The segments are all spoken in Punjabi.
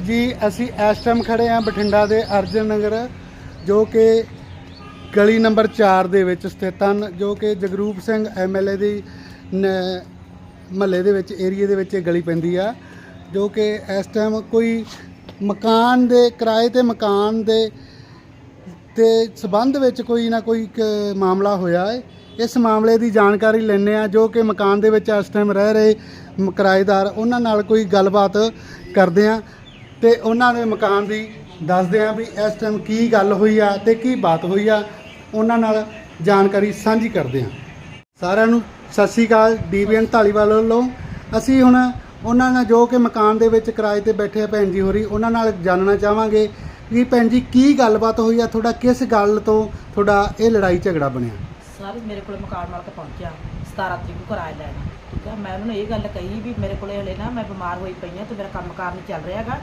ਜੀ, ਅਸੀਂ ਇਸ ਟਾਈਮ ਖੜੇ ਆ ਬਠਿੰਡਾ ਦੇ ਅਰਜਨ ਨਗਰ, ਜੋ ਕਿ ਗਲੀ ਨੰਬਰ 4 ਦੇ ਵਿੱਚ ਸਥਿਤ ਹਨ, ਜੋ ਕਿ ਜਗਰੂਪ ਸਿੰਘ ਐਮਐਲਏ ਦੀ ਮਹੱਲੇ ਦੇ ਵਿੱਚ ਏਰੀਆ ਦੇ ਵਿੱਚ ਇਹ ਗਲੀ ਪੈਂਦੀ ਆ, ਜੋ ਕਿ ਇਸ ਟਾਈਮ ਕੋਈ ਮਕਾਨ ਦੇ, ਕਿਰਾਏ ਤੇ ਮਕਾਨ ਦੇ ਤੇ ਸਬੰਧ ਵਿੱਚ ਕੋਈ ਨਾ ਕੋਈ ਕ- ਮਾਮਲਾ ਹੋਇਆ ਹੈ। ਇਸ ਮਾਮਲੇ ਦੀ ਜਾਣਕਾਰੀ ਲੈਣੇ ਆ ਜੋ ਕਿ ਮਕਾਨ ਦੇ ਵਿੱਚ ਇਸ ਟਾਈਮ ਰਹਿ ਰਹੇ ਮ- ਕਿਰਾਏਦਾਰ, ਉਹਨਾਂ ਨਾਲ ਕੋਈ ਗੱਲਬਾਤ ਕਰਦੇ ਆ ਤੇ ਉਹਨਾਂ ਦੇ ਮਕਾਨ ਦੀ ਦੱਸਦੇ ਆ ਵੀ ਇਸ ਟਾਈਮ ਕੀ ਗੱਲ ਹੋਈ ਆ ਤੇ ਕੀ ਬਾਤ ਹੋਈ ਆ, ਉਹਨਾਂ ਨਾਲ ਜਾਣਕਾਰੀ ਸਾਂਝੀ ਕਰਦੇ ਆ ਸਾਰਿਆਂ ਨੂੰ ਸਤਿ ਸ਼੍ਰੀ ਅਕਾਲ ਡੀਬੀਐਨ ਢਾਲੀਵਾਲ ਵੱਲੋਂ। ਅਸੀਂ ਹੁਣ ਉਹਨਾਂ ਨਾਲ ਜੋ ਕਿ ਮਕਾਨ ਦੇ ਵਿੱਚ ਕਿਰਾਏ ਤੇ ਬੈਠੇ ਆ ਭੈਣ ਜੀ ਹੋਰੀ, ਉਹਨਾਂ ਨਾਲ ਜਾਣਨਾ ਚਾਹਾਂਗੇ ਵੀ ਭੈਣ ਜੀ ਕੀ ਗੱਲਬਾਤ ਹੋਈ ਆ, ਤੁਹਾਡਾ ਕਿਸ ਗੱਲ ਤੋਂ ਤੁਹਾਡਾ ਇਹ ਲੜਾਈ ਝਗੜਾ ਬਣਿਆ? ਸਰ, ਮੇਰੇ ਕੋਲ ਮਕਾਨ ਮਾਲਕ ਪਹੁੰਚਿਆ 17 ਤਰੀਕ ਨੂੰ ਕਿਰਾਇਆ ਲੈਣ। ਠੀਕ ਹੈ ਮੈਂ ਉਹਨਾਂ ਨੂੰ ਇਹ ਗੱਲ ਕਹੀ ਵੀ ਮੇਰੇ ਕੋਲੇ ਹਲੇ ਨਾ ਮੈਂ ਬਿਮਾਰ ਹੋਈ ਪਈ ਹਾਂ ਤੇ ਮੇਰਾ ਕੰਮ ਕਾਰ ਨਹੀਂ ਚੱਲ ਹੈਗਾ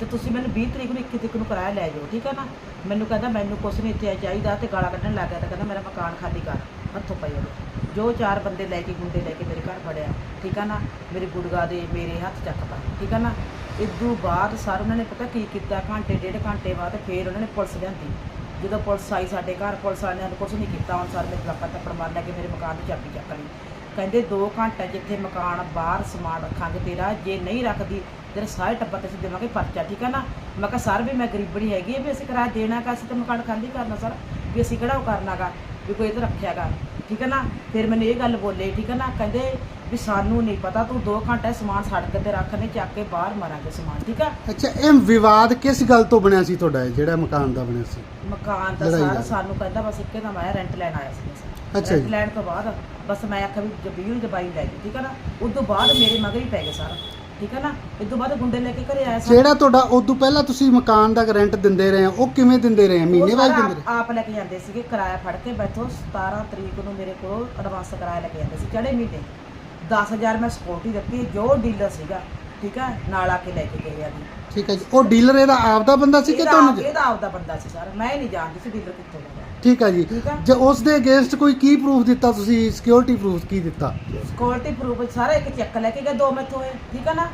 ਤੇ ਤੁਸੀਂ ਮੈਨੂੰ 20 ਤਰੀਕ ਨੂੰ 21 ਤਰੀਕ ਨੂੰ ਕਿਰਾਇਆ ਲੈ ਜਾਓ, ਠੀਕ ਹੈ ਨਾ? ਮੈਨੂੰ ਕਹਿੰਦਾ ਮੈਨੂੰ ਕੁਛ ਨਹੀਂ ਇੱਥੇ ਚਾਹੀਦਾ ਤੇ ਗਾਲਾਂ ਕੱਢਣ ਲੱਗ ਗਿਆ ਤਾਂ ਕਹਿੰਦਾ ਮੇਰਾ ਮਕਾਨ ਖਾਲੀ ਕਰ, ਹੱਥੋਂ ਪਈ ਉਹਦੇ। ਜੋ ਚਾਰ ਬੰਦੇ ਲੈ ਕੇ ਗੁੰਡੇ ਲੈ ਕੇ ਮੇਰੇ ਘਰ ਫੜਿਆ, ਠੀਕ ਹੈ ਨਾ? ਮੇਰੇ ਗੁੜਗਾ ਦੇ ਮੇਰੇ ਹੱਥ ਚੱਕਤਾ ਠੀਕ ਹੈ ਨਾ? ਇਦੋਂ ਬਾਅਦ ਸਰ ਉਹਨਾਂ ਨੇ ਪਤਾ ਕੀ ਕੀਤਾ, ਘੰਟੇ, ਡੇਢ ਘੰਟੇ ਬਾਅਦ ਫੇਰ ਉਹਨਾਂ ਨੇ ਪੁਲਿਸ ਲਿਆਂਦੀ। ਜਦੋਂ ਪੁਲਿਸ ਆਈ ਸਾਡੇ ਘਰ, ਪੁਲਿਸ ਵਾਲਿਆਂ ਨੇ ਕੁਝ ਨਹੀਂ ਕੀਤਾ, ਹੁਣ ਸਰ ਮੇਰੇ ਲੱਕਾ ਤੱਪੜ ਮਾਰ ਲੈ ਕੇ ਮੇਰੇ ਮਕਾਨ ਦੀ ਚਾਬੀ ਚੱਕ ਲਈ। ਕਹਿੰਦੇ 2 ਘੰਟੇ ਜਿੱਥੇ ਮਕਾਨ ਬਾਹਰ ਸਮਾਨ ਰੱਖਾਂਗੇ ਤੇਰਾ ਜੇ ਨਹੀਂ ਰੱਖਦੀ ਤੇਰੇ ਸਾਰੇ ਟੱਬਰ ਤੇ ਅਸੀਂ ਦੇਵਾਂਗੇ ਪਰਚਾ ਠੀਕ ਹੈ ਨਾ? ਮੈਂ ਕਿਹਾ ਸਰ ਵੀ ਮੈਂ ਗਰੀਬੜੀ ਹੈਗੀ ਵੀ ਅਸੀਂ ਕਿਰਾਇਆ ਦੇਣਾ ਕਾ ਅਸੀਂ ਤੇ ਮਕਾਨ ਖਾਲੀ ਕਰਨਾ ਸਰ ਵੀ ਅਸੀਂ ਕਿਹੜਾ ਉਹ ਕਰਨਾਗਾ ਵੀ ਕੋਈ ਇਹ ਰੱਖਿਆਗਾ ਠੀਕ ਹੈ ਨਾ? ਫਿਰ ਮੈਨੂੰ ਇਹ ਗੱਲ ਬੋਲੇ ਠੀਕ ਹੈ ਨਾ? ਕਹਿੰਦੇ ਵੀ ਸਾਨੂੰ ਨਹੀਂ ਪਤਾ ਤੂੰ 2 ਘੰਟੇ ਸਮਾਨ ਸੜਕ ਤੇ ਰੱਖਨੇ ਚੱਕ ਕੇ ਬਾਹਰ ਮਾਰਾਂਗੇ ਸਮਾਨ ਠੀਕ ਆ? ਅੱਛਾ ਇਹ ਵਿਵਾਦ ਕਿਸ ਗੱਲ ਤੋਂ ਬਣਿਆ ਸੀ ਤੁਹਾਡਾ ਇਹ ਜਿਹੜਾ ਮਕਾਨ ਦਾ ਬਣਿਆ ਸੀ? ਮਕਾਨ ਦਾ ਸਾਰਾ। ਸਾਨੂੰ ਕਹਿੰਦਾ ਬਸ ਇੱਕੇ ਦਾ ਮੈਂ ਰੈਂਟ ਲੈਣ ਆਇਆ ਸੀ। ਅੱਛਾ ਜੀ। ਲੈਣ ਤੋਂ ਬਾਅਦ ਬਸ ਮੈਂ ਆਖਿਆ ਵੀ ਜਬੀਲ ਜਬਾਈ ਲੈ ਗਈ ਠੀਕ ਹੈ ਨਾ? ਉਸ ਤੋਂ ਬਾਅਦ ਮੇਰੇ ਮਗਰ ਹੀ ਪੈ ਗਏ ਸਾਰਾ ਠੀਕ ਹੈ ਨਾ? ਇਸ ਤੋਂ ਬਾਅਦ ਗੁੰਡੇ ਲੈ ਕੇ ਘਰੇ ਆਇਆ ਸਾਰਾ। ਜਿਹੜਾ ਤੁਹਾਡਾ ਉਦੋਂ ਪਹਿਲਾਂ ਤੁਸੀਂ ਮਕਾਨ ਦਾ ਰੈਂਟ ਦਿੰਦੇ ਰਹੇ ਆ ਉਹ ਕਿਵੇਂ ਦਿੰਦੇ ਰਹੇ ਆ ਉਹ ਮਹੀਨੇ ਬਾਅਦ ਸਾਰਾ ਦਿੰਦੇ ਰਹੇ ਆਪ- ਲੈ ਕੇ ਜਾਂਦੇ ਸੀਗੇ ਕਿਰਾਇਆ ਫੜ ਕੇ ਬੈਠੋ 17 ਤਰੀਕ ਨੂੰ ਮੇਰੇ ਕੋਲ ਐਡਵਾਂਸ ਕਿਰਾਇਆ ਲੈ ਕੇ ਜਾਂਦੇ ਸੀ ਚੜੇ ਮਹੀਨੇ? 10000 ਮੈਂ ਸਕਿਉਰਟੀ ਦਿੱਤੀ ਜੋ ਡੀਲਰ ਸੀਗਾ ਠੀਕ ਹੈ ਨਾਲ ਆ ਕੇ ਲੈ ਕੇ ਗਏ ਆ ਜੀ। ਠੀਕ ਹੈ ਜੀ। ਉਹ ਡੀਲਰ ਇਹਦਾ ਆਪਦਾ ਬੰਦਾ ਸੀ ਕਿ ਇਹਦਾ ਤੁਹਾਨੂੰ ਆਪ- ਇਹਦਾ ਆਪਦਾ ਬੰਦਾ ਸੀ ਸਰ ਮੈਂ ਹੀ ਨਹੀਂ ਜਾਣਦੀ ਸੀ ਡੀਲਰ ਕਿੱਥੋਂ ਦਾ ਠੀਕ ਹੈ ਜੀ। ਠੀਕ ਜੇ ਉਸ ਦੇ ਅਗੇਂਸਟ ਕੋਈ ਕੀ ਪ੍ਰੂਫ ਦਿੱਤਾ ਤੁਸੀਂ? ਸਿਕਿਉਰਿਟੀ ਪ੍ਰੂਫ ਕੀ ਦਿੱਤਾ? ਸਕਿਉਰਟੀ ਪ੍ਰੂਫ ਸਾਰਾ ਇੱਕ ਚੈੱਕ ਲੈ ਕੇ ਗਏ ਦੋ ਮੈਥੋਂ ਹੋਏ। ਠੀਕ ਹੈ ਨਾ?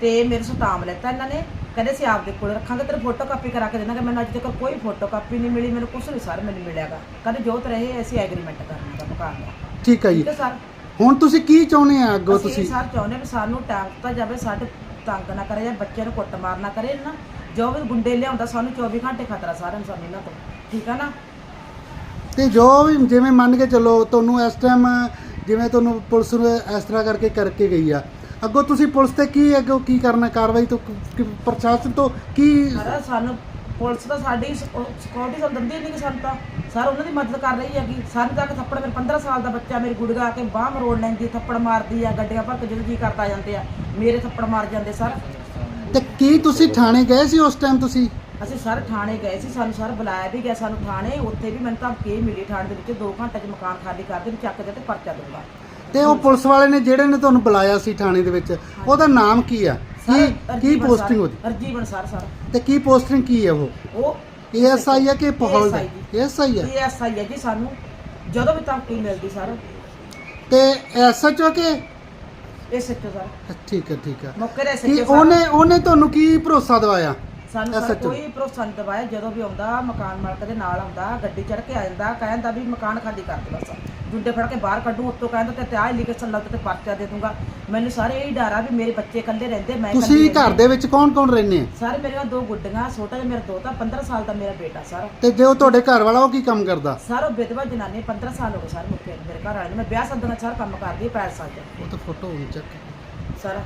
ਤੇ ਮੇਰੇ ਸਟਾਮ ਲੈਤਾ ਇਹਨਾਂ ਨੇ। ਕਹਿੰਦੇ ਸੀ ਆਪਦੇ ਕੋਲ ਰੱਖਾਂਗੇ ਤੇਰੇ ਫੋਟੋ ਕਾਪੀ ਕਰਾ ਕੇ ਦੇਣਾਗੇ। ਮੈਨੂੰ ਅੱਜ ਤੱਕ ਕੋਈ ਫੋਟੋ ਕਾਪੀ ਨਹੀਂ ਮਿਲੀ ਮੈਨੂੰ ਕੁਛ ਨਹੀਂ ਸਰ ਮੈਨੂੰ ਮਿਲਿਆਗਾ। ਕਹਿੰਦੇ ਜੋ ਤੇ ਰਹੇ ਅਸੀਂ ਐਗਰੀਮੈਂਟ ਕਰਨਾ ਦਾ ਮਕਾਨ ਦਾ ਠੀਕ ਹੈ ਜੀ। ਠੀਕ ਹੈ ਸਰ। ਹੁਣ ਤੁਸੀਂ ਕੀ ਚਾਹੁੰਦੇ ਆ ਅੱਗੋਂ ਅਸੀਂ ਤੁਸੀਂ? ਸਰ ਚਾਹੁੰਦੇ ਵੀ ਸਾਨੂੰ ਟਾਂਗ ਤਾਂ ਜਾਵੇ ਸਾਡੇ ਤੰਗ ਨਾ ਕਰੇ ਜਾਂ ਬੱਚਿਆਂ ਨੂੰ ਕੁੱਟ ਮਾਰ ਨਾ ਕਰੇ ਨਾ। ਜੋ ਵੀ ਗੁੰਡੇ ਲਿਆਉਂਦਾ ਸਾਨੂੰ 24 ਘੰਟੇ ਖਤਰਾ ਸਾਰਿਆਂ ਨੂੰ ਸਾਨੂੰ ਇਹਨਾਂ ਤੋਂ। ਠੀਕ ਹੈ ਨਾ? ਤੇ ਜੋ ਵੀ ਜਿਵੇਂ ਮੰਨ ਕੇ ਚੱਲੋ ਤੁਹਾਨੂੰ ਇਸ ਟਾਈਮ ਜਿਵੇਂ ਤੁਹਾਨੂੰ ਪੁਲਿਸ ਨੂੰ ਇਸ ਤਰ੍ਹਾਂ ਕਰਕੇ ਕਰਕੇ ਗਈ ਆ। ਅੱਗੋਂ ਤੁਸੀਂ ਪੁਲਿਸ ਤੇ ਕੀ ਅੱਗੋਂ ਕੀ ਕਰਨਾ ਕਾਰਵਾਈ ਤੋਂ ਕੀ- ਪ੍ਰਸ਼ਾਸਨ ਤੋਂ ਕੀ ਸਾਰਾ ਸਾਨੂੰ ਪੁਲਿਸ ਤਾਂ ਸਾਡੀ ਸਿਕਿਉਰਿਟੀ ਸਾਨੂੰ ਦਿੰਦੀ ਨਹੀਂ ਕਿ ਸਾਨੂੰ ਤਾਂ। ਸਰ ਉਹਨਾਂ ਦੀ ਮਦਦ ਕਰ ਰਹੀ ਹੈਗੀ। ਸਾਨੂੰ ਤਾਂ ਕਿ ਥੱਪੜ ਮੇਰੇ 15 ਸਾਲ ਦਾ ਬੱਚਾ ਮੇਰੀ ਗੁੜਗਾ ਕੇ ਬਾਹ ਮਰੋੜ ਲੈਂਦੀ ਥੱਪੜ ਮਾਰਦੀ ਆ ਗੱਡੀਆਂ ਭਰ ਕੇ ਜਦੋਂ ਜੀ ਕਰਦਾ ਜਾਂਦੇ ਆ। ਮੇਰੇ ਥੱਪੜ ਮਾਰ ਜਾਂਦੇ ਸਰ। ਤੇ ਕੀ ਤੁਸੀਂ ਥਾਣੇ ਗਏ ਸੀ ਉਸ ਟਾਈਮ ਤੁਸੀਂ? ਅਸੀਂ ਸਰ ਥਾਣੇ ਗਏ ਸੀ ਸਾਨੂੰ ਸਰ ਬੁਲਾਇਆ ਵੀ ਗਿਆ ਸਾਨੂੰ ਥਾਣੇ ਉੱਥੇ ਵੀ ਮੈਨੂੰ ਤਾਂ ਕੀ ਮਿਲੀ ਥਾਣੇ ਦੇ ਵਿੱਚ 2 ਘੰਟੇ 'ਚ ਮਕਾਨ ਖਾਲੀ ਕਰ ਦੇ ਵੀ ਚੱਕ ਦੇ ਤੇ ਪਰਚਾ ਦਊਗਾ ਤੇ ਉਹ ਪੁਲਿਸ ਵਾਲੇ ਨੇ ਜਿਹੜੇ ਨੇ ਤੁਹਾਨੂੰ ਬੁਲਾਇਆ ਸੀ ਥਾਣੇ ਦੇ ਵਿੱਚ ਉਹਦਾ ਨਾਮ ਕੀ ਆ? ਕੀ ਕੀ ਪੋਸਟਿੰਗ ਉਹਦੀ? ਅਰਜੀਵਨ ਸਰ ਸਰ। ਤੇ ਕੀ ਪੋਸਟਿੰਗ ਕੀ ਹੈ ਉਹ? ਉਹ ਏਐਸਆਈ ਹੈ ਕਿ ਪਹੌਲ ਦਾ। ਏਐਸਆਈ ਹੈ ਇਹ ਐਸਆਈ ਹੈ ਜੀ ਸਾਨੂੰ ਜਦੋਂ ਵੀ ਧਮਕੀ ਮਿਲਦੀ ਸਰ। ਤੇ ਐਸਐਚਓ ਕੇ? ਸੱਚੋ ਸਰ। ਠੀਕ ਹੈ ਠੀਕ ਹੈ। ਮੌਕੇ ਦੇ ਕੀ ਸੱਚੋ ਉਹਨੇ ਉਹਨੇ ਤੁਹਾਨੂੰ ਕੀ ਭਰੋਸਾ ਦਵਾਇਆ? ਸਾਨੂੰ ਸਰ SHO ਕੋਈ ਭਰੋਸਾ ਨਹੀਂ ਦਵਾਇਆ ਜਦੋਂ ਵੀ ਆਉਂਦਾ ਮਕਾਨ ਮਾਲਕ ਦੇ ਨਾਲ ਆਉਂਦਾ ਗੱਡੀ ਚੜ੍ਹ ਕੇ ਆ ਜਾਂਦਾ ਕਹਿੰਦਾ ਵੀ ਮਕਾਨ ਖਾਲੀ ਕਰ ਦੇ ਬਸ। ਜੁੰਡੇ ਫੜ ਕੇ ਬਾਹਰ ਕੱਢੂ ਉੱਤੋਂ ਕਹਿੰਦਾ ਤੇ ਤੇ ਆਹ ਲਿਖੇ ਲੱਗ ਤੇ ਪਰਚਾ ਦੇ ਦੂੰਗਾ। ਮੈਨੂੰ ਸਾਰੇ ਇਹ ਡਰ ਆ ਵੀ ਮੇਰੇ ਬੱਚੇ ਇਕੱਲੇ ਰਹਿੰਦੇ ਮੈਂ ਇਕੱਲੀ ਤੁਸੀਂ ਘਰ ਰਹਿੰਦੀ। ਦੇ ਵਿੱਚ ਕੌਣ ਕੌਣ ਰਹਿੰਦੇ ਆ? ਸਾਰੇ ਮੇਰੇ ਕੋਲ ਦੋ ਗੁੱਡੀਆਂ ਛੋਟਾ ਜਿਹਾ ਮੇਰਾ ਦੋਤਾ 15 ਸਾਲ ਦਾ ਮੇਰਾ ਬੇਟਾ ਸਰ। ਤੇ ਜੋ ਤੁਹਾਡੇ ਘਰ ਵਾਲਾ ਉਹ ਕੀ ਕੰਮ ਕਰਦਾ? ਸਰ ਉਹ ਵਿਧਵਾ ਜਨਾਨੀ 15 ਸਾਲ ਹੋ ਗਏ ਸਰ ਮੁੱਕੇ ਮੇਰੇ ਘਰ ਵਾਲੇ ਨੂੰ। ਮੈਂ ਵਿਆਹ ਸੱਦਣਾ ਸਰ ਕੰਮ ਕਰਦੀ ਪੈਰ ਸਾਜ ਉਹ ਤਾਂ ਫੋਟੋ ਹੋਣੀ ਚੱਕ ਸਰ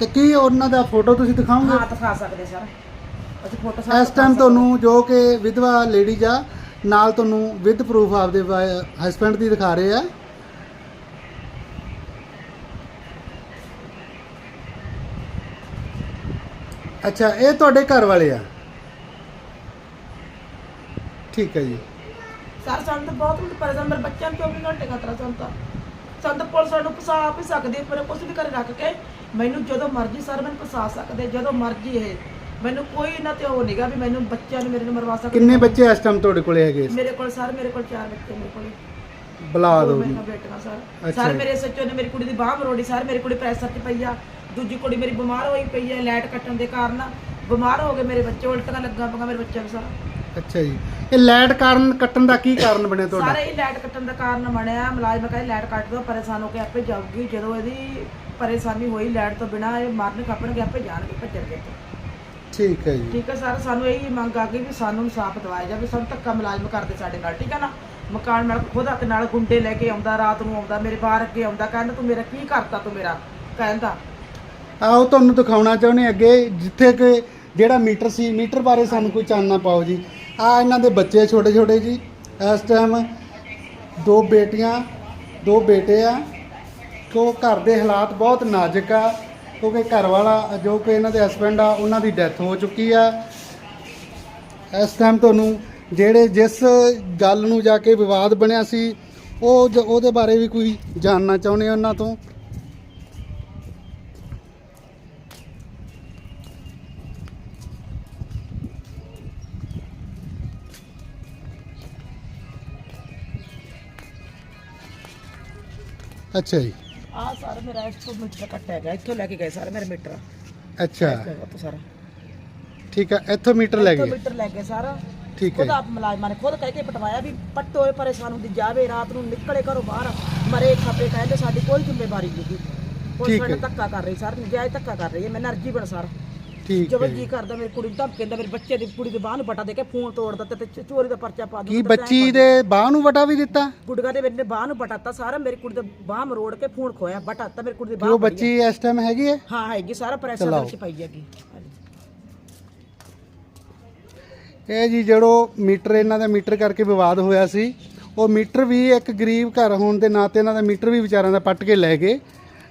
ਤੇ ਕੀ ਉਹਨਾਂ ਦਾ ਫੋਟੋ ਤੁਸੀਂ ਦਿਖਾਓਗੇ? ਹਾਂ ਦਿਖਾ ਸਕਦੇ ਸਰ। ਅਸੀਂ ਫੋਟੋ ਸਰ ਇਸ ਟਾਈਮ ਤੁਹਾਨੂੰ ਜੋ ਕਿ ਵਿਧਵਾ ਲੇਡੀਜ਼ ਆ ਨਾਲ ਤੁਹਾਨੂੰ ਵਿਦ ਪ੍ਰੂਫ ਆਪਦੇ ਹਸਬੰਡ ਦੀ ਦਿਖਾ ਰਹੇ ਆ। ਅੱਛਾ ਇਹ ਤੁਹਾਡੇ ਘਰ ਵਾਲੇ ਆ। ਠੀਕ ਹੈ ਜੀ। ਸਰ ਸਾਨੂੰ ਤਾਂ ਬਹੁਤ ਪਰੇਸ਼ਾਨ ਮੇਰੇ ਬੱਚਿਆਂ ਨੂੰ 24 ਘੰਟੇ ਖਤਰਾ ਤਾਂ। ਸਾਨੂੰ ਤਾਂ ਪੁਲਿਸ ਸਾਨੂੰ ਫਸਾ ਵੀ ਸਕਦੀ ਪਰ ਕੁਝ ਵੀ ਕਰ ਰੱਖ ਕੇ ਮੈਨੂੰ ਜਦੋਂ ਮਰਜ਼ੀ ਸਰ ਮੈਨੂੰ ਫਸਾ ਸਕਦੇ ਜਦੋਂ ਮਰਜ਼ੀ ਇਹ। ਮੈਨੂੰ ਕੋਈ ਇਹਨਾਂ ਤੇ ਉਹ ਨਹੀਂਗਾ ਵੀ ਮੈਨੂੰ ਬੱਚਿਆਂ ਨੂੰ ਮੇਰੇ ਨੂੰ ਮਰਵਾ ਸਕਦੇ। ਕਿੰਨੇ ਬੱਚੇ ਇਸ ਟਾਈਮ ਤੁਹਾਡੇ ਕੋਲੇ ਹੈਗੇ ਮੇਰੇ ਕੋਲ ਸਰ ਮੇਰੇ ਕੋਲ ਚਾਰ ਬੱਚੇ ਮੇਰੇ ਕੋਲ। ਬੁਲਾ ਦੋ ਮੇਰੀਆਂ ਬੇਟੀਆਂ ਸਰ। ਸਰ ਜੀ। ਮੇਰੇ ਸੱਚੋ ਨੇ ਮੇਰੀ ਕੁੜੀ ਦੀ ਬਾਹ ਮਰੋੜੀ ਸਰ ਮੇਰੀ ਕੁੜੀ ਪ੍ਰੈਸ਼ਰ 'ਚ ਪਈ ਆ। ਦੂਜੀ ਕੁੜੀ ਮੇਰੀ ਬਿਮਾਰ ਹੋਈ ਪਈ ਹੈ ਲਾਈਟ ਕੱਟਣ ਦੇ ਕਾਰਨ। ਬਿਮਾਰ ਹੋ ਗਏ ਮੇਰੇ ਬੱਚੇ ਉਲਟੀਆਂ ਲੱਗਾ ਪਈਆਂ ਮੇਰੇ ਬੱਚੇ ਨੂੰ ਸਾਰਾ। ਅੱਛਾ ਜੀ। ਇਹ ਲਾਈਟ ਕਾਰਨ ਕੱਟਣ ਦਾ ਕੀ ਕਾਰਨ ਬਣਿਆ ਤੁਹਾਡਾ? ਸਾਰੇ ਹੀ ਲਾਈਟ ਕੱਟਣ ਦਾ ਕਾਰਨ ਬਣਿਆ। ਮੁਲਾਜ਼ਮ ਕਹਿੰਦੇ ਲਾਈਟ ਕੱਟ ਦੋ ਪਰੇਸ਼ਾਨ ਹੋ ਕੇ ਆਪੇ ਜਾਊਗੀ। ਜਦੋਂ ਇਹਦੀ ਪਰੇਸ਼ਾਨੀ ਹੋਈ ਲਾਈਟ ਤੋਂ ਬਿਨਾ ਇਹ ਮਰਨ ਕੱਪਣਗੇ ਆਪੇ ਜਾਣਗੇ ਭੱਜਣਗੇ ਠੀਕ ਹੈ ਜੀ। ਠੀਕ ਹੈ ਸਰ ਸਾਨੂੰ ਇਹ ਮੰਗ ਆ ਗਈ ਵੀ ਸਾਨੂੰ ਇਨਸਾਫ ਦਿਵਾਇਆ ਜਾਵੇ। ਸਾਨੂੰ ਧੱਕਾ ਮੁਲਾਜ਼ਮ ਕਰਦੇ ਸਾਡੇ ਨਾਲ ਠੀਕ ਹੈ ਨਾ? ਮਕਾਨ ਮਾਲਕ ਖੁਦ ਹੱਥ ਨਾਲ ਗੁੰਡੇ ਲੈ ਕੇ ਆਉਂਦਾ ਰਾਤ ਨੂੰ ਆਉਂਦਾ ਮੇਰੇ ਬਾਹਰ ਅੱਗੇ ਆਉਂਦਾ ਕਹਿੰਦਾ ਤੂੰ ਮੇਰਾ ਕੀ ਕਰਤਾ ਤੂੰ ਮੇਰਾ? ਕਹਿੰਦਾ। ਆਓ ਤੁਹਾਨੂੰ ਦਿਖਾਉਣਾ ਚਾਹੁੰਦੇ ਅੱਗੇ ਜਿੱਥੇ ਕਿ ਜਿਹੜਾ ਮੀਟਰ ਸੀ ਮੀਟਰ ਬਾਰੇ ਸਾਨੂੰ ਕੋਈ ਚਾਨਣਾ ਪਾਓ ਜੀ। ਆ ਇਹਨਾਂ ਦੇ ਬੱਚੇ ਛੋਟੇ ਛੋਟੇ ਜੀ। ਇਸ ਟਾਈਮ ਦੋ ਬੇਟੀਆਂ, ਦੋ ਬੇਟੇ ਆ। ਕੋ ਘਰ ਦੇ ਹਾਲਾਤ ਬਹੁਤ ਨਾਜ਼ੁਕ ਆ, ਕਿਉਂਕਿ ਘਰ ਵਾਲਾ ਜੋ ਕਿ ਇਹਨਾਂ ਦੇ ਹਸਬੰਡ ਆ, ਉਹਨਾਂ ਦੀ ਡੈਥ ਹੋ ਚੁੱਕੀ ਆ। ਇਸ ਟਾਈਮ ਤੁਹਾਨੂੰ ਜਿਹੜੇ ਜਿਸ ਗੱਲ ਨੂੰ ਜਾ ਕੇ ਵਿਵਾਦ ਬਣਿਆ ਸੀ, ਉਹ ਜ- ਉਹਦੇ ਬਾਰੇ ਵੀ ਕੋਈ ਜਾਣਨਾ ਚਾਹੁੰਦੇ ਉਹਨਾਂ ਤੋਂ? ਅੱਛਾ ਜੀ। ਆ ਸਰ ਮੇਰਾ ਇਸ ਤੋਂ ਮੀਟਰ ਕੱਟਿਆ ਗਿਆ ਇੱਥੋਂ ਲੈ ਕੇ ਗਏ ਸਾਰੇ ਮੇਰੇ ਮੀਟਰ। ਅੱਛਾ। ਉੱਥੋਂ ਸਾਰਾ। ਠੀਕ ਹੈ ਇੱਥੋਂ ਮੀਟਰ ਲੈ ਗਏ? ਮੀਟਰ ਲੈ ਗਏ ਸਾਰਾ। ਠੀਕ ਹੈ। ਖੁਦ ਆਪ ਮੁਲਾਜ਼ਮਾਂ ਨੇ ਖੁਦ ਕਹਿ ਕੇ ਪਟਵਾਇਆ ਵੀ ਪੱਟੋਏ ਪਰੇਸ਼ਾਨ ਹੁੰਦੀ ਜਾਵੇ ਰਾਤ ਨੂੰ ਨਿਕਲੇ ਘਰੋਂ ਬਾਹਰ ਮਰੇ ਖਾਪੇ ਕਹਿੰਦੇ ਸਾਡੀ ਕੋਈ ਜ਼ਿੰਮੇਵਾਰੀ ਨਹੀਂ ਹੈ। ਸਾਡੇ ਧੱਕਾ ਕਰ ਰਹੀ ਸਰ ਨਜਾਇਜ਼ ਧੱਕਾ ਕਰ ਰਹੀ ਹੈ ਮੈਂ ਨਰਜੀ ਬਣ ਸਰ। ਠੀਕ ਹੈ ਜਦੋਂ ਜੀ ਜੀ। ਕਰਦਾ ਮੇਰੀ ਕੁੜੀ ਨੂੰ ਧਮਕੇ ਦਿੰਦਾ ਮੇਰੇ ਬੱਚੇ ਦੀ ਕੁੜੀ ਦੀ ਬਾਹ ਨੂੰ ਬਟਾ ਦੇ ਕੇ ਫੋਨ ਤੋੜ ਦਿੱਤਾ ਤੇ ਚ- ਚੋਰੀ ਦਾ ਪਰਚਾ ਪਾ ਕੀ ਦਿੱਤਾ ਬੱਚੀ ਦੇ ਬਾਹ ਨੂੰ ਵਟਾ ਵੀ ਦਿੱਤਾ? ਗੁੱਡਗਾ ਦੇ ਮੇਰੇ ਬਾਹ ਨੂੰ ਬਟਾਤਾ ਸਾਰਾ ਮੇਰੀ ਕੁੜੀ ਦੇ ਬਾਹ ਮਰੋੜ ਕੇ ਫੋਨ ਖੋਇਆ ਬਟਾਤਾ ਮੇਰੀ ਕੁੜੀ ਦੀ ਕਿ ਬਾਹ ਉਹ ਬੱਚੀ ਇਸ ਟਾਈਮ ਹੈਗੀ ਹੈ? ਹਾਂ ਹੈਗੀ ਸਾਰਾ ਪ੍ਰੈਸ਼ਰ ਦੇ ਚਲਾਓ। ਵਿੱਚ ਪਈ ਹੈਗੀ। ਇਹ ਜੀ ਜਿਹੜੋ ਮੀਟਰ ਇਹਨਾਂ ਦਾ ਮੀਟਰ ਕਰਕੇ ਵਿਵਾਦ ਹੋਇਆ ਸੀ ਉਹ ਮੀਟਰ ਵੀ ਇੱਕ ਗਰੀਬ ਘਰ ਹੋਣ ਦੇ ਨਾਤੇ ਇਹਨਾਂ ਦਾ ਮੀਟਰ ਵੀ ਵਿਚਾਰਿਆਂ ਦਾ ਪੱਟ ਕੇ ਲੈ ਗਏ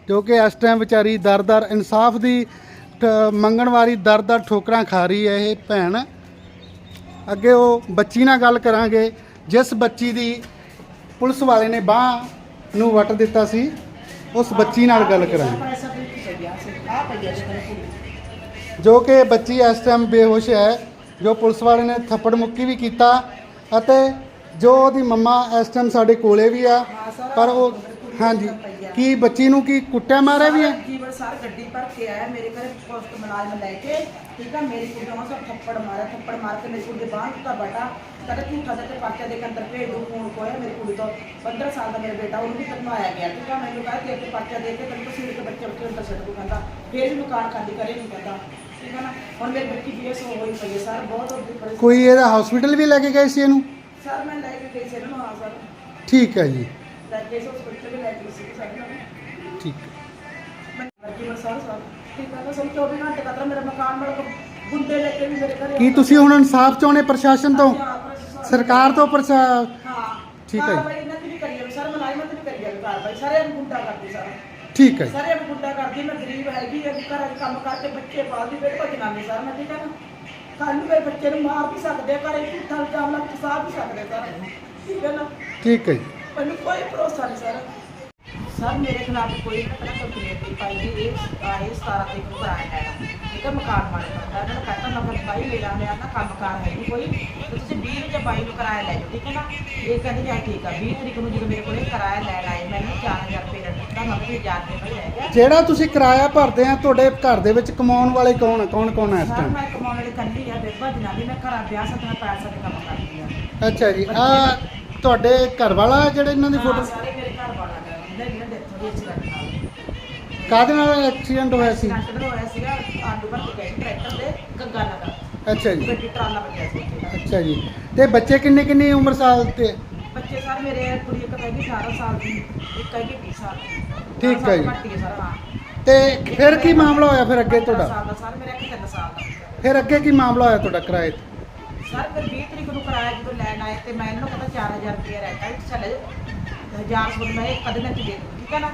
ਜੋ ਕਿ ਇਸ ਟਾਈਮ ਵਿਚਾਰੀ ਦਰ-ਦਰ ਇਨਸਾਫ ਦੀ ਠ- uh, ਮੰਗਣ ਵਾਲੀ ਦਰ-ਦਰ ਠੋਕਰਾਂ ਖਾ ਰਹੀ ਹੈ ਇਹ ਭੈਣ। ਅੱਗੇ ਉਹ ਬੱਚੀ ਨਾਲ ਗੱਲ ਕਰਾਂਗੇ। ਜਿਸ ਬੱਚੀ ਦੀ ਪੁਲਿਸ ਵਾਲੇ ਨੇ ਬਾਹ ਨੂੰ ਵੱਟ ਦਿੱਤਾ ਸੀ, ਉਸ ਬੱਚੀ ਨਾਲ ਗੱਲ ਕਰਾਂਗੇ। ਜੋ ਕਿ ਬੱਚੀ ਇਸ ਟਾਈਮ ਬੇਹੋਸ਼ ਹੈ, ਜੋ ਪੁਲਿਸ ਵਾਲੇ ਨੇ ਥੱਪੜ ਮੁੱਕੀ ਵੀ ਕੀਤਾ ਅਤੇ ਜੋ ਉਹਦੀ ਮੰਮਾ ਇਸ ਟਾਈਮ ਸਾਡੇ ਕੋਲੇ ਵੀ ਆ, ਪਰ ਉਹ ਹਾਂਜੀ। ਕੀ ਬੱਚੀ ਨੂੰ ਕੀ ਕੁੱਟਿਆ ਮਾਰਿਆ ਵੀ ਹੈ? ਜੀਵਨ ਸਾਰ ਗੱਡੀ ਭਰ ਕੇ ਆਇਆ ਮੇਰੇ ਘਰੇ ਪੋਸਟ ਮੁਲਾਜ਼ਮ ਲੈ ਕੇ ਠੀਕ ਆ ਮੇਰੀ ਕੁੜੀ ਨੂੰ ਸਭ ਥੱਪੜ ਮਾਰਿਆ ਥੱਪੜ ਮਾਰ ਕੇ ਮੇਰੀ ਕੁੜੀ ਦੇ ਬਾਹਰ ਟੁੱਟਾ ਬਟਾ ਕਹਿੰਦਾ ਝੂਠਾ ਦੇ ਤੇ ਪਾਚਾ ਦੇ ਅੰਦਰ ਭੇਜ ਦੋ ਫੋਨ ਕੋਇਆ ਮੇਰੀ ਕੁੜੀ ਤੋਂ 15 ਸਾਲ ਦਾ ਮੇਰਾ ਬੇਟਾ ਉਹਨੂੰ ਵੀ ਧਰਮਾਇਆ ਗਿਆ ਠੀਕ ਆ ਮੈਨੂੰ ਕਹਿੰਦਾ ਕਿ ਪਾਚਾ ਦੇ ਕੇ ਤੈਨੂੰ ਤੁਸੀਂ ਇੱਕ ਬੱਚੇ ਬੱਚੇ ਅੰਦਰ ਛੱਡ ਦੋ ਕਹਿੰਦਾ ਫੇਰ ਵੀ ਮਕਾਨ ਖਾਲੀ ਕਰੇ ਨਹੀਂ ਕਹਿੰਦਾ ਠੀਕ ਆ ਨਾ ਹੁਣ ਮੇਰੀ ਬੱਚੀ ਬੀਐਸ ਹੋਈ ਪਈ ਹੈ ਸਰ ਬਹੁਤ ਕੋਈ ਇਹਦਾ ਹਸਪੀਟਲ ਵੀ ਲੈ ਕੇ ਗਏ ਸੀ ਇਹਨੂੰ? ਸਰ ਮੈਂ ਲੈ ਕੇ ਗਈ ਸੀ ਇਹਨੂੰ ਹਾਂ ਸਰ। ਠੀਕ ਹੈ ਜੀ। ਹਸਪੀਟਲ ਲੈ ਗਈ ਸੀ ਸਾਡੇ ਠੀਕ ਮਰਜ਼ੀ ਮਸਾਲ ਸਾਹਿਬ ਠੀਕ ਹੈ ਤਾਂ ਸਭ 24 ਘੰਟੇ ਕਤਰਾ ਮੇਰਾ ਮਕਾਨ ਮੜ ਗੁੰਡੇ ਲੈ ਕੇ ਵੀ ਮੇਰੇ ਘਰੇ ਕੀ ਤੁਸੀਂ ਹੁਣ ਇਨਸਾਫ ਚਾਹੁੰਦੇ ਪ੍ਰਸ਼ਾਸਨ ਤੋਂ ਸਰਕਾਰ ਤੋਂ ਪ੍ਰਸ਼ਾ ਹਾਂ ਠੀਕ ਹੈ ਜੀ। ਕਾਰਵਾਈ ਇਹਨਾਂ ਦੀ ਵੀ ਕਰੀ ਜਾਵੇ ਸਰ ਮਲਾਜ਼ਮਾਂ ਦੀ ਵੀ ਕਰੀ ਜਾਵੇ ਕਾਰਵਾਈ ਸਾਰੇ ਨੂੰ ਗੁੰਡਾ ਕਰਦੀ ਸਰ ਠੀਕ ਹੈ ਜੀ, ਸਾਰੇ ਨੂੰ ਗੁੰਡਾ ਕਰਦੀ ਮੈਂ ਗਰੀਬ ਹੈਗੀ ਹੈ ਘਰ ਚ ਕੰਮ ਕਰਕੇ ਬੱਚੇ ਪਾਲਦੀ ਬੇਟੇ ਭਜਣਾ ਨਹੀਂ ਸਰ ਮੈਂ ਠੀਕ ਹੈ ਨਾ ਕੱਲ ਨੂੰ ਮੇਰੇ ਬੱਚੇ ਨੂੰ ਮਾਰ ਵੀ ਸਕਦੇ ਆ ਘਰੇ ਝੂਠਾ ਇਲਜ਼ਾਮ ਲਾ ਕੇ ਫਸਾ ਵੀ ਸਕਦੇ ਸਰ ਠੀਕ ਹੈ ਨਾ ਠੀਕ ਹੈ ਜੀ ਮੈਨੂੰ ਕੋਈ ਭਰੋਸਾ ਨਹੀਂ ਸਰ। ਸਰ ਮੇਰੇ ਖਿਲਾਫ ਕੋਈ ਨਾ ਕੰਪਲੇਂਟ ਨਹੀਂ ਪਾਈ ਗਈ ਇਹ ਆਏ 17 ਤਰੀਕ ਨੂੰ ਕਰਾਇਆ ਹੈ। ਠੀਕ ਹੈ ਮਕਾਨ ਮਾਲਕ ਦਾ। ਇਹਨਾਂ ਨੂੰ ਕਹਿੰਦਾ ਨੰਬਰ ਬਾਈ ਮੇਰਾ ਲਿਆ ਨਾ ਕੰਮਕਾਰ ਹੈ ਨਹੀਂ ਕੋਈ। ਤੇ ਤੁਸੀਂ 20 ਜਾਂ 22 ਨੂੰ ਕਰਾਇਆ ਲੈ ਜਾਓ ਠੀਕ ਹੈ ਨਾ? ਇਹ ਕਹਿੰਦੇ ਜਾਂ ਠੀਕ ਆ। 20 ਤਰੀਕ ਨੂੰ ਜਦੋਂ ਮੇਰੇ ਕੋਲੇ ਕਰਾਇਆ ਲੈਣ ਆਏ ਮੈਨੂੰ 4000 ਰੁਪਏ ਦਾ ਦਿੱਤਾ ਨੱਬੇ ਹਜ਼ਾਰ ਰੁਪਏ ਦਾ ਰਹਿ ਗਿਆ। ਜਿਹੜਾ ਤੁਸੀਂ ਕਿਰਾਇਆ ਭਰਦੇ ਆ ਤੁਹਾਡੇ ਘਰ ਦੇ ਵਿੱਚ ਕਮਾਉਣ ਵਾਲੇ ਕੌਣ ਕੌਣ ਕੌਣ ਹੈ ਇਸ ਸਰ ਟਾਈਮ ਮੈਂ ਕਮਾਉਣ ਵਾਲੀ ਕੱਲੀ ਆ ਬੇਬਾ ਜਨਾਨੀ ਮੈਂ ਘਰਾਂ ਵਿਆਹ ਸੱਤਨਾ ਪੈਸਾ ਦੇ ਕੰਮ ਕਰਦੀ ਆ। ਅੱਛਾ ਜੀ ਆ ਤੁਹਾਡੇ ਘਰ ਵਾਲਾ ਜਿਹੜੇ ਇਹਨਾਂ ਦੀ ਫੋਟੋ? ਸਾਰੇ ਮੇਰੇ ਘਰ ਵਾਲਾ ਦਾ ਇਹਨੇ ਜਿਹਨੇ ਡੈਥ ਹੋਈ ਐਕਸੀਡੈਂਟ ਨਾਲ ਕਾਹਦੇ ਨਾਲ ਐਕਸੀਡੈਂਟ ਹੋਇਆ ਸੀ? ਐਕਸੀਡੈਂਟ ਹੋਇਆ ਸੀਗਾ ਆਲੂ ਭਰ ਕੇ ਗਏ ਸੀ ਟਰੈਕਟਰ ਦੇ ਗੰਗਾ ਨਗਰ। ਅੱਛਾ ਜੀ। ਗੱਡੀ ਟਰਾਲਾ ਵੱਜਿਆ ਸੀ ਉੱਥੇ ਦਾ। ਅੱਛਾ ਜੀ। ਤੇ ਬੱਚੇ ਕਿੰਨੇ ਕਿੰਨੀ ਉਮਰ ਸਾਲ ਤੇ ਬੱਚੇ ਸਰ ਮੇਰੇ ਕੁੜੀ ਇੱਕ ਹੈਗੀ 18 ਸਾਲ ਦੀ ਇੱਕ ਹੈਗੀ 20 ਸਾਲ ਦੀ। ਠੀਕ ਹੈ ਜੀ। ਘੱਟ ਹੀ ਹੈ ਸਰ ਹਾਂ। ਤੇ ਫਿਰ ਕੀ ਮਾਮਲਾ ਹੋਇਆ ਫਿਰ ਅੱਗੇ 15 ਤੁਹਾਡਾ? ਸਾਲ ਦਾ ਸਰ ਮੇਰਾ ਇੱਕ 3 ਸਾਲ ਦਾ। ਫਿਰ ਅੱਗੇ ਕੀ ਮਾਮਲਾ ਹੋਇਆ ਤੁਹਾਡਾ ਕਿਰਾਏ ਤੇ? ਸਰ ਫਿਰ 20 ਤਰੀਕ ਨੂੰ ਕਿਰਾਇਆ ਜਦੋਂ ਲੈਣ ਆਏ ਤੇ ਮੈਂ ਇਹਨਾਂ ਨੂੰ ਕਹਿੰਦਾ 4000 ਰੁਪਏ ਰਹਿਤਾ ਵਿੱਚ ਚਲੇ ਜਾਓ। 1000 ਸੌ ਮੈਂ ਕਦੇ ਨਾ ਦੇ ਠੀਕ ਹੈ ਨਾ?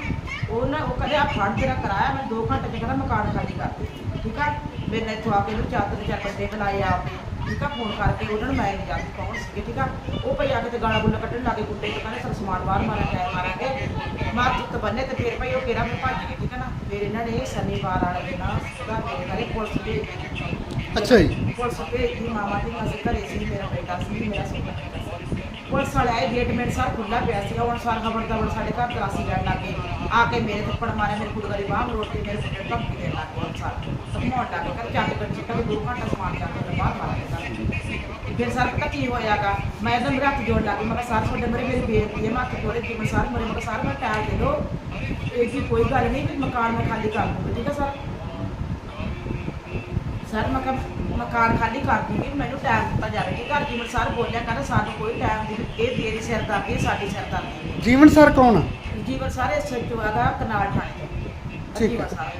ਉਹ ਨਾ, ਉਹ ਕਦੇ ਆ ਫੜ ਤੇਰਾ ਕਰਾਇਆ, ਮੈਂ 2 ਘੰਟੇ ਚ ਕਹਿੰਦਾ ਮਕਾਨ ਖਾਲੀ ਕਰ ਦੇ ਠੀਕ ਆ ਮੇਰੇ ਨਾਲ ਇੱਥੋਂ ਆ ਕੇ ਇਹਨੂੰ ਚਾਰ, ਤਿੰਨ, ਚਾਰ ਬੰਦੇ ਬੁਲਾਏ ਆਪੇ ਠੀਕ ਆ ਫੋਨ ਕਰਕੇ ਉਹਨਾਂ ਨੂੰ ਮੈਂ ਨਹੀਂ ਜਾਣਦੀ ਕੌਣ ਸੀਗੇ, ਠੀਕ ਆ ਉਹ ਭਈ ਆ ਕੇ ਤੇ ਗਾਲਾਂ ਗੁੱਲਾਂ ਕੱਢਣ ਲੱਗੇ ਗੁੱਡੇ ਤੇ ਕਹਿੰਦੇ ਸਰ ਸਮਾਨ ਬਾਹਰ ਮਾਰਾਂ ਟਾਇਰ ਮਾਰਾਂਗੇ। ਮਾਰ ਚੁੱਕ ਬੰਨੇ ਤੇ ਫਿਰ ਭਈ ਉਹ ਕਿਹੜਾ ਮੈਂ ਭੱਜ ਗਏ, ਠੀਕ ਆ ਨਾ? ਫਿਰ ਇਹਨਾਂ ਨੇ ਸ਼ਨੀਵਾਰ ਵਾਲੇ ਦਿਨ ਸੁਧਾ ਮੇਰੇ ਘਰੇ ਪੁਲਿਸ ਭੇਜ ਅੱਛਾ ਜੀ। ਪੁਲਿਸ ਭੇਜਦੀ ਮਾਮਾ ਦੀ ਅਸੀਂ ਘਰੇ ਸੀ, ਮੇਰਾ ਬੇਟਾ ਸੀ, ਮੇਰਾ ਸੋਨਾ ਪੁਲਿਸ ਵਾਲੇ ਆਏ ਗੇਟ ਮੇਰੇ ਸਾਰ ਖੁੱਲਾ ਪਿਆ ਸੀਗਾ, ਹੁਣ ਸਾਰ ਖਬਰ ਦਾ ਸਾਡੇ ਘਰ ਤਲਾਸੀ ਲੈਣ ਲੱਗੇ ਆ ਕੇ ਮੇਰੇ ਥੱਪੜ ਮਾਰੇ, ਮੇਰੇ ਕੁੜੀ ਵਾਲੀ ਬਾਹ ਮਰੋੜ ਕੇ ਮੇਰੇ ਮੁੰਡੇ ਨੂੰ ਧਮਕੀ ਲੱਗ ਗਏ ਸਾਰ। ਧਮਕਾਉਣ ਲੱਗ ਗਏ ਕਰ ਚੱਕ ਕਰ ਚਿੱਟਾ ਦੋ ਘੰਟਾ ਸਮਾਨ ਚੱਕ ਕੇ ਬਾਹਰ ਮਾਰਿਆ ਸਰ ਫਿਰ ਸਰ ਪਤਾ ਕੀ ਹੋਇਆਗਾ, ਮੈਂ ਤਾਂ ਮੇਰੇ ਹੱਥ ਜੋੜ ਲੱਗੀ ਮੈਂ ਕਿਹਾ ਸਰ ਤੁਹਾਡੇ ਮੇਰੇ ਮੇਰੀ ਬੇਨਤੀ ਹੈ, ਮੈਂ ਹੱਥ ਜੋੜੇ ਜਿਵੇਂ ਸਰ ਮੇਰੇ ਮੈਂ ਕਿਹਾ ਸਰ ਮੈਂ ਟਾਈਮ ਦੇ ਦਿਓ ਇਹ ਕੋਈ ਗੱਲ ਨਹੀਂ, ਵੀ ਮਕਾਨ ਮੈਂ ਖਾਲੀ ਕਰ ਦੂੰਗਾ, ਠੀਕ ਹੈ ਸਰ? ਸਰ ਮੈਂ ਕਿਹਾ ਮਕਾਨ ਖਾਲੀ ਕਰ ਦੂੰਗੀ ਮੈਨੂੰ ਟਾਈਮ ਦਿੱਤਾ ਜਾਵੇ। ਕਿ ਘਰ ਜਿਵੇਂ ਸਰ ਬੋਲਿਆ ਕਹਿੰਦਾ ਸਾਨੂੰ ਕੋਈ ਟਾਈਮ ਦੀ ਇਹ ਤੇਰੀ ਸਿਰਦਰਦੀ ਹੈ ਸਾਡੀ ਸਿਰਦਰਦੀ ਹੈ। ਜੀਵਨ ਸਰ ਕੌਣ ਆ? ਜੀਵਨ ਸਾਰੇ ਸੱਚੋ ਹੈਗਾ ਕਨਾਲ ਥਾਣੇ ਤੋਂ। ਠੀਕ ਜੀਵਨ ਹੈ। ਸਾਰਾ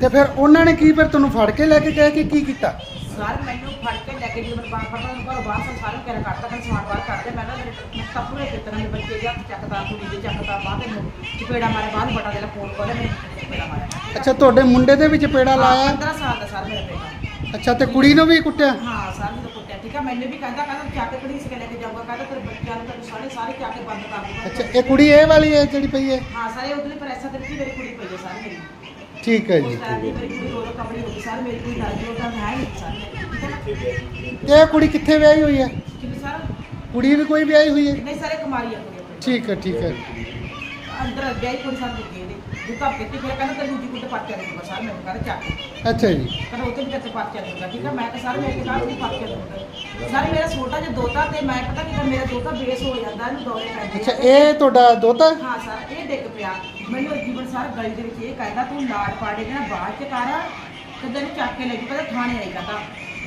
ਤੇ ਫਿਰ ਉਹਨਾਂ ਨੇ ਕੀ ਫਿਰ ਤੁਹਾਨੂੰ ਫੜ ਕੇ ਲੈ ਕੇ ਗਏ ਕਿ ਕੀ ਕੀਤਾ? ਸਰ ਮੈਨੂੰ ਫੜ ਕੇ ਲੈ ਕੇ ਜੀਵਨ ਬਾਹਰ ਫੜਦਾ ਨੂੰ ਘਰੋਂ ਬਾਹਰ ਸਾਰੇ ਕਹਿ ਕੱਢਦਾ ਮੈਂ ਸਮਾਨ ਬਾਹਰ ਕੱਢਦੇ ਮੈਂ ਨਾ ਮੇਰੇ ਕੱਪੜੇ ਕਿਤਨੇ ਮੇਰੇ ਬੱਚੇ ਦੇ ਹੱਥ ਚੱਕਦਾ ਕੁੜੀ ਦੇ ਚੱਕਦਾ ਬਾਹਰ ਨੂੰ ਚਪੇੜਾ ਮਾਰੇ ਬਾਹਰ ਬਟਾ ਦੇ ਲਾ ਫੋਨ ਕੋਲੇ ਮੇਰੇ ਚਪੇੜਾ ਮਾਰਿਆ। ਅੱਛਾ ਤੁਹਾਡੇ ਮੁੰਡੇ ਦੇ ਵਿੱਚ ਪੇੜਾ ਲਾਇਆ? 15 ਸਾਲ ਦਾ ਸਰ ਮੇਰੇ ਬੇਟਾ ਅੱਛਾ ਤੇ ਕੁੜੀ ਨੂੰ ਵੀ ਕੁੱਟਿਆ? ਹਾਂ ਸਰ ਜਦੋਂ ਕੁੱਟਿਆ ਠੀਕ ਆ? ਮੈਨੂੰ ਵੀ ਕਹਿੰਦਾ ਕਹਿੰਦਾ ਚੱਕ ਕੇ ਪੁਲਿਸ ਕੇ ਲੈ ਕੇ ਜਾਊਗਾ ਕਹਿੰਦਾ ਤੇਰੇ ਬੱਚਿਆਂ ਨੂੰ ਤੈਨੂੰ ਸਾਰੇ ਸਾਰੇ ਚੱਕ ਕੇ ਬੰਦ ਕਰ ਦੂੰਗਾ। ਅੱਛਾ ਇਹ ਕੁੜੀ ਇਹ ਵਾਲੀ ਹੈ ਜਿਹੜੀ ਪਈ ਹੈ? ਹਾਂ ਸਾਰੇ ਉਧਰਲੀ ਪ੍ਰੈਸਾ ਤੇ ਵੀ ਮੇਰੀ ਕੁੜੀ ਪਈ ਹੈ ਸਰ ਮੇਰੀ। ਠੀਕ ਹੈ ਜੀ। ਦੀ ਮੇਰੀ ਕੁੜੀ ਰੋਡ ਕਪੜੀ ਹੋ ਗਈ ਸਰ ਮੇਰੀ ਕੋਈ ਨਾਲ ਜੋ ਤਾਂ ਹੈ ਸਰ ਹੈ ਨਾ? ਤੇ ਇਹ ਕੁੜੀ ਕਿੱਥੇ ਵਿਆਹੀ ਹੋਈ ਹੈ? ਕਿਉਂਕਿ ਸਰ? ਕੁੜੀ ਵੀ ਕੋਈ ਵਿਆਹੀ ਹੋਈ ਹੈ? ਨਹੀਂ ਸਾਰੇ ਕੁਮਾਰੀ ਆ ਕੁੜੀ। ਠੀਕ ਹੈ ਠੀਕ ਹੈ। ਅੰਦਰ ਵਿਆਹੀ ਕੁੜੀ ਸਰ ਦਿੱਤੀ ਫਿਰ ਕਹਿੰਦਾ ਤੇ ਦੂਜੀ ਕੁੜੀ ਤੇ ਪਰਚਾ ਦੇ ਦੂੰਗਾ ਸਰ ਮੈਨੂੰ ਕਹਿੰਦਾ ਚੱਕ। ਕੇ। ਅੱਛਾ ਜੀ। ਕਹਿੰਦਾ ਉੱਥੇ ਵੀ ਤੇ ਪਰਚਾ ਦੂੰਗਾ ਠੀਕ ਹੈ ਮੈਂ ਤਾਂ ਸਰ ਮੇਰੇ ਨਾਲ ਵੀ ਪਰਚਾ ਦੂੰਗਾ ਸਰ ਮੇਰਾ ਛੋਟਾ ਜਿਹਾ ਦੋਤਾ ਤੇ ਮੈਂ ਪਤਾ ਕਿ ਮੇਰਾ ਦੋਤਾ ਬੇਸ ਹੋ ਜਾਂਦਾ ਇਹਨੂੰ ਦੌਰੇ ਪੈਂਦੇ ਅੱਛਾ ਆ। ਇਹ ਤੁਹਾਡਾ ਦੋਤਾ? ਹਾਂ ਸਰ ਇਹ ਡਿੱਗ ਪਿਆ। ਮੈਨੂੰ ਜੀਵਨ ਸਰ ਗਲੀ ਦੇ ਵਿੱਚ ਇਹ ਕਹਿੰਦਾ ਤੂੰ ਲਾੜ ਪਾੜੇ ਨਾ ਬਾਅਦ ਚ ਕਰ ਤੈਨੂੰ ਚੱਕ ਕੇ ਲੈ ਕੇ ਪਤਾ ਥਾਣੇ ਆਈ ਕਹਿੰਦਾ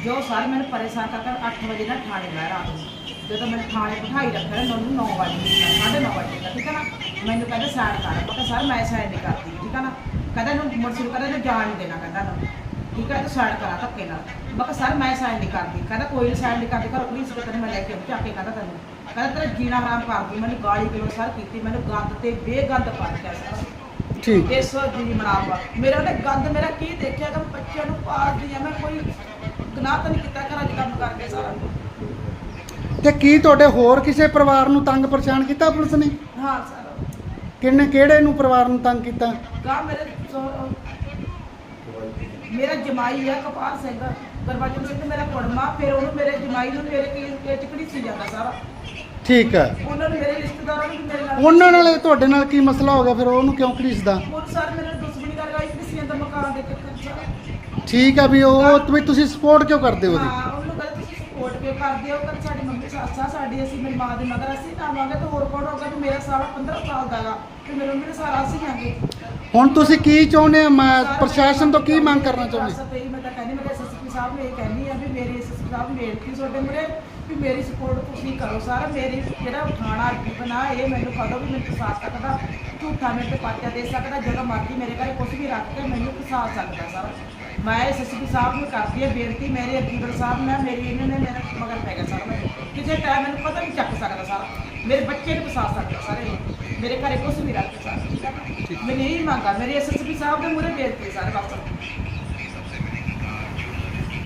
ਜੋ ਸਰ ਮੈਨੂੰ ਪਰੇਸ਼ਾਨ ਕਰਦਾ 8 ਵਜੇ ਦਾ ਥਾਣੇ ਮੈਂ ਰਾਤ ਨੂੰ। ਜਦੋਂ ਮੈਨੂੰ ਥਾਣੇ ਬਿਠਾਈ ਰੱਖਿਆ ਨਾ ਮੈਨੂੰ 9 ਵਜੇ ਸਾਢੇ 9 ਵਜੇ ਦਾ, ਠੀਕ ਹੈ ਨਾ? ਮੈਨੂੰ ਕਹਿੰਦਾ ਸਾਈਨ ਕਰ ਮੈਂ ਕਿਹਾ ਸਰ ਮੈਂ ਸਾਈਨ ਨਹੀਂ ਕਰਦੀ ਠੀਕ ਹੈ ਨਾ? ਕਹਿੰਦਾ ਇਹਨੂੰ ਮੁਰਸ਼ਿਦ ਕਹਿੰਦਾ ਇਹਨੂੰ ਜਾਣ ਨਹੀਂ ਦੇਣਾ ਕਹਿੰਦਾ ਇਹਨੂੰ ਠੀਕ ਹੈ ਤੇ ਸਾਈਨ ਕਰਾ ਧੱਕੇ ਨਾਲ। ਮੈਂ ਕਿਹਾ ਸਰ ਮੈਂ ਸਾਈਨ ਨਹੀਂ ਕਰਦੀ ਕਹਿੰਦਾ ਕੋਈ ਨਹੀਂ ਸਾਈਨ ਨਹੀਂ ਕਰਦੀ ਘਰੋਂ ਪੁਲਿਸ ਤੈਨੂੰ ਮੈਂ ਲੈ ਕੇ ਆਉਂ ਚੱਕ ਕੇ ਕਹਿੰਦਾ ਤੈਨੂੰ। ਕਹਿੰਦਾ ਤੇਰਾ ਜੀਣਾ ਹਰਾਮ ਕਰ ਦੂੰ ਮੈਨੂੰ ਗਾਲੀ ਕਿਲੋ ਸਰ ਕੀਤੀ ਮੈਨੂੰ ਗੰਦ ਤੇ ਬੇਗੰਦ ਪਾ ਦਿੱਤਾ ਸਰ ਠੀਕ। ਇਸ ਜੀ ਮਨਾਵਾ ਮੇਰਾ ਉਹਨੇ ਗੰਦ ਮੇਰਾ ਕੀ ਦੇਖਿਆ ਕਿ ਬੱਚਿਆਂ ਨੂੰ ਪਾਲਦੀ ਆ ਮੈਂ ਕੋਈ ਗੁਨਾਹ ਤਾਂ ਨਹੀਂ ਕੀਤਾ ਘਰਾਂ 'ਚ ਕੰਮ ਕਰਕੇ ਸਾਰਾ ਤੇ ਕੀ ਤੁਹਾਡੇ ਹੋਰ ਕਿਸੇ ਪਰਿਵਾਰ ਨੂੰ ਤੰਗ ਪਰੇਸ਼ਾਨ ਕੀਤਾ ਪੁਲਿਸ ਨੇ? ਹਾਂ ਸਰ। ਕਿੰਨੇ ਕਿਹੜੇ ਨੂੰ ਪਰਿਵਾਰ ਨੂੰ ਤੰਗ ਕੀਤਾ? ਗਾ ਮੇਰੇ ਮੇਰਾ ਜਮਾਈ ਆ ਕਪਾਲ ਸਿੰਘ। ਗੁਰਬਚਨ ਸਿੰਘ ਮੇਰਾ ਕੁੜਮਾ ਫਿਰ ਉਹਨੂੰ ਮੇਰੇ ਜਮਾਈ ਨੂੰ ਮੇਰੇ ਕੀ ਟਿਕੜੀ ਸੀ ਜਾਂਦਾ ਸਾਰਾ। ਠੀਕ ਹੈ ਉਹਨਾਂ ਨੂੰ ਮੇਰੇ ਰਿਸ਼ਤੇਦਾਰਾਂ ਨੂੰ ਵੀ ਮੇਰੇ ਨਾਲ ਉਹਨਾਂ ਨਾਲ ਤੁਹਾਡੇ ਨਾਲ ਕੀ ਮਸਲਾ ਹੋ ਗਿਆ? ਫਿਰ ਉਹਨੂੰ ਕਿਉਂ ਘੜੀਸਦਾ? ਉਹ ਸਰ ਮੇਰੇ ਦੁਸ਼ਮਣੀ ਕਰ ਗਈ ਕਿਸੇ ਦਾ ਮਕਾਨ ਦੇ ਚੱਕਰ 'ਚ। ਠੀਕ ਹੈ ਵੀ ਉਹ ਵੀ ਤੁਸੀਂ ਸਪੋਰਟ ਕਿਉਂ ਕਰਦੇ ਹੋ ਉਹਦੀ? ਹਾਂ ਸਪੋਰਟ ਕਿਉਂ ਕਰਦੇ ਹੋ ਕਰ ਸਾਡੀ ਮੰਮੀ ਸੱਸ ਸਾਡੀ ਅਸੀਂ ਮੇਰੀ ਮਾਂ ਦੇ ਮਗਰ ਅਸੀਂ ਨਾ ਮੰਗੇ ਤਾਂ ਹੋਰ ਕੌਣ ਹੋਗਾ ਵੀ ਮੇਰਾ ਸਾਲਾ 15 ਸਾਲ ਦਾ ਹੈਗਾ ਤੇ ਮੇਰੇ ਮੰਮੀ ਦੇ ਸਾਰਾ ਅਸੀਂ ਆਂਗੇ। ਹੁਣ ਤੁਸੀਂ ਕੀ ਚਾਹੁੰਦੇ ਆ ਮੈਂ ਪ੍ਰਸ਼ਾਸਨ ਤੋਂ ਕੀ ਮੰਗ ਕਰਨਾ ਚਾਹੁੰਦੇ? ਚਾਹੁੰਦੇ ਮੈਂ ਤਾਂ ਕਹਿੰਦੀ ਮੇਰੇ ਐਸਐਸਪੀ ਸਾਹਿਬ ਨੂੰ ਇਹ ਕਹਿੰਦੀ ਆ ਵੀ ਮੇਰੀ ਐਸਐਸਪੀ ਸਾਹਿਬ ਨੂੰ ਬੇਨਤੀ ਤੁਹਾਡੇ ਮੂਹਰੇ ਵੀ ਮੇਰੀ ਸਪੋਰਟ ਤੁਸੀਂ ਕਰੋ ਸਾਰਾ ਮੇਰੀ ਜਿਹੜਾ ਥਾਣਾ ਬਣਾ ਇਹ ਮੈਨੂੰ ਕਦੋਂ ਵੀ ਮੈਨੂੰ ਫਸਾ ਸਕਦਾ ਝੂਠਾ ਮੇਰੇ ਤੇ ਪਾਚਾ ਦੇ ਸਕਦਾ ਜਦੋਂ ਮਰਜ਼ੀ ਮੇਰੇ ਘਰੇ ਕੁਝ ਵੀ ਰੱਖ ਕੇ ਮੈਨੂੰ ਫਸਾ ਸਕਦਾ ਸਾਰਾ। ਮੈਂ ਐਸਐਸਪੀ ਸਾਹਿਬ ਨੂੰ ਕਰਦੀ ਆ ਬੇਨਤੀ ਮੇਰੇ ਅਕੀਬਰ ਸਾਹਿਬ ਨੇ ਮੇਰੀ ਇਹਨਾਂ ਨੇ ਮੇਰਾ ਮਗਰ ਪੈ ਗਿਆ ਸਾਰਾ ਮੈਨੂੰ ਕਿਸੇ ਟਾਈਮ ਮੈਨੂੰ ਪਤਾ ਨਹੀਂ ਚੱਕ ਸਕਦਾ ਸਾਰਾ। ਮੇਰੇ ਬੱਚੇ ਨੂੰ ਫਸਾ ਸਕਦਾ ਸਾਰੇ ਮੇਰੇ ਘਰੇ ਕੁਝ ਵੀ ਰੱਖ ਸਕਦਾ। ਠੀਕ ਹੈ। ਨਾ? ਮੇਰੀ ਇਹ ਮੰਗਾ ਮੇਰੀ ਐਸਐਸਪੀ ਸਾਹਿਬ ਦੇ ਮੂਹਰੇ ਬੇਨਤੀ ਹੈ ਸਾਰੇ ਵਾਸਤੇ